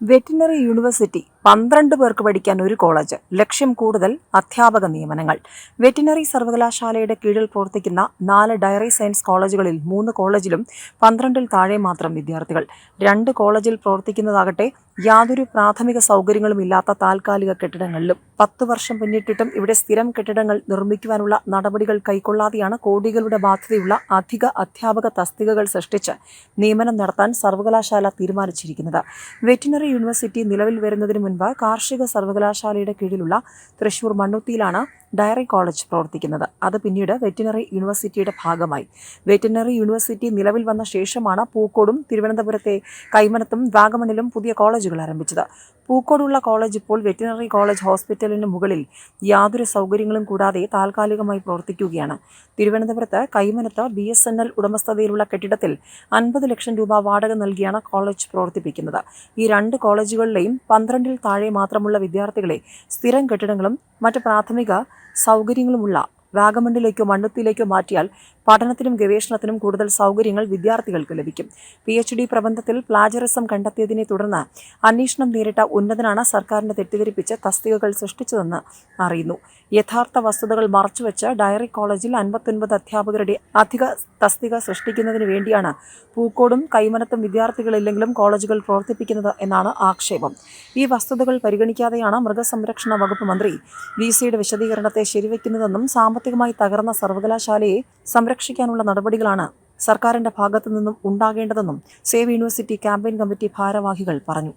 Veterinary university പന്ത്രണ്ട് പേർക്ക് പഠിക്കാൻ ഒരു കോളേജ്. ലക്ഷ്യം കൂടുതൽ അധ്യാപക നിയമനങ്ങൾ. വെറ്റിനറി സർവകലാശാലയുടെ കീഴിൽ പ്രവർത്തിക്കുന്ന നാല് ഡയറി സയൻസ് കോളേജുകളിൽ മൂന്ന് കോളേജിലും പന്ത്രണ്ടിൽ താഴെ മാത്രം വിദ്യാർത്ഥികൾ. രണ്ട് കോളേജിൽ പ്രവർത്തിക്കുന്നതാകട്ടെ യാതൊരു പ്രാഥമിക സൗകര്യങ്ങളും ഇല്ലാത്ത താൽക്കാലിക കെട്ടിടങ്ങളിലും. പത്ത് വർഷം പിന്നിട്ടിട്ടും ഇവിടെ സ്ഥിരം കെട്ടിടങ്ങൾ നിർമ്മിക്കുവാനുള്ള നടപടികൾ കൈക്കൊള്ളാതെയാണ് കോടികളുടെ ബാധ്യതയുള്ള അധിക അധ്യാപക തസ്തികകൾ സൃഷ്ടിച്ച് നിയമനം നടത്താൻ സർവകലാശാല തീരുമാനിച്ചിരിക്കുന്നത്. വെറ്റിനറി യൂണിവേഴ്സിറ്റി നിലവിൽ വരുന്നതിന് മുൻപ് കാർഷിക സർവകലാശാലയുടെ കീഴിലുള്ള തൃശൂർ മണ്ണുത്തിയിലാണ് ഡയറി കോളേജ് പ്രവർത്തിക്കുന്നത്. അത് പിന്നീട് വെറ്റിനറി യൂണിവേഴ്സിറ്റിയുടെ ഭാഗമായി. വെറ്റിനറി യൂണിവേഴ്സിറ്റി നിലവിൽ വന്ന ശേഷമാണ് പൂക്കോടും തിരുവനന്തപുരത്തെ കൈമനത്തും വാഗമണിലും പുതിയ കോളേജുകൾ ആരംഭിച്ചത്. പൂക്കോടുള്ള കോളേജ് ഇപ്പോൾ വെറ്റിനറി കോളേജ് ഹോസ്പിറ്റലിന് മുകളിൽ യാതൊരു സൗകര്യങ്ങളും കൂടാതെ താൽക്കാലികമായി പ്രവർത്തിക്കുകയാണ്. തിരുവനന്തപുരത്ത് കൈമനത്ത് ബി എസ് എൻ എൽ ഉടമസ്ഥതയിലുള്ള കെട്ടിടത്തിൽ അൻപത് ലക്ഷം രൂപ വാടക നൽകിയാണ് കോളേജ് പ്രവർത്തിപ്പിക്കുന്നത്. ഈ രണ്ട് കോളേജുകളിലെയും പന്ത്രണ്ടിൽ താഴെ മാത്രമുള്ള വിദ്യാർത്ഥികളെ സ്ഥിരം കെട്ടിടങ്ങളും മറ്റ് പ്രാഥമിക സൗകര്യങ്ങളുമുള്ള വാഗമണ്ണിലേക്കോ മണ്ണുത്തിയിലേക്കോ മാറ്റിയാൽ പഠനത്തിനും ഗവേഷണത്തിനും കൂടുതൽ സൗകര്യങ്ങൾ വിദ്യാർത്ഥികൾക്ക് ലഭിക്കും. പി എച്ച് ഡി പ്രബന്ധത്തിൽ പ്ലാജറിസം കണ്ടെത്തിയതിനെ തുടർന്ന് അന്വേഷണം നേരിട്ട ഉന്നതനാണ് സർക്കാരിനെ തെറ്റിദ്ധരിപ്പിച്ച് തസ്തികകൾ സൃഷ്ടിച്ചതെന്ന് അറിയുന്നു. യഥാർത്ഥ വസ്തുതകൾ മറച്ചുവെച്ച് ഡയറി കോളേജിൽ അൻപത്തൊൻപത് അധ്യാപകരുടെ അധിക തസ്തിക സൃഷ്ടിക്കുന്നതിന് വേണ്ടിയാണ് പൂക്കോടും കൈമനത്തും വിദ്യാർത്ഥികളില്ലെങ്കിലും കോളേജുകൾ പ്രവർത്തിപ്പിക്കുന്നത് എന്നാണ് ആക്ഷേപം. ഈ വസ്തുതകൾ പരിഗണിക്കാതെയാണ് മൃഗസംരക്ഷണ വകുപ്പ് മന്ത്രി വി സിയുടെ വിശദീകരണത്തെ ശരിവെക്കുന്നതെന്നും സാമ്പത്തികമായി തകർന്ന സർവകലാശാലയെ സംരക്ഷിക്കാനുള്ള നടപടികളാണ് സർക്കാരിന്റെ ഭാഗത്തു നിന്നും ഉണ്ടാകേണ്ടതെന്നും സേവ് യൂണിവേഴ്സിറ്റി ക്യാമ്പയിൻ കമ്മിറ്റി ഭാരവാഹികൾ പറഞ്ഞു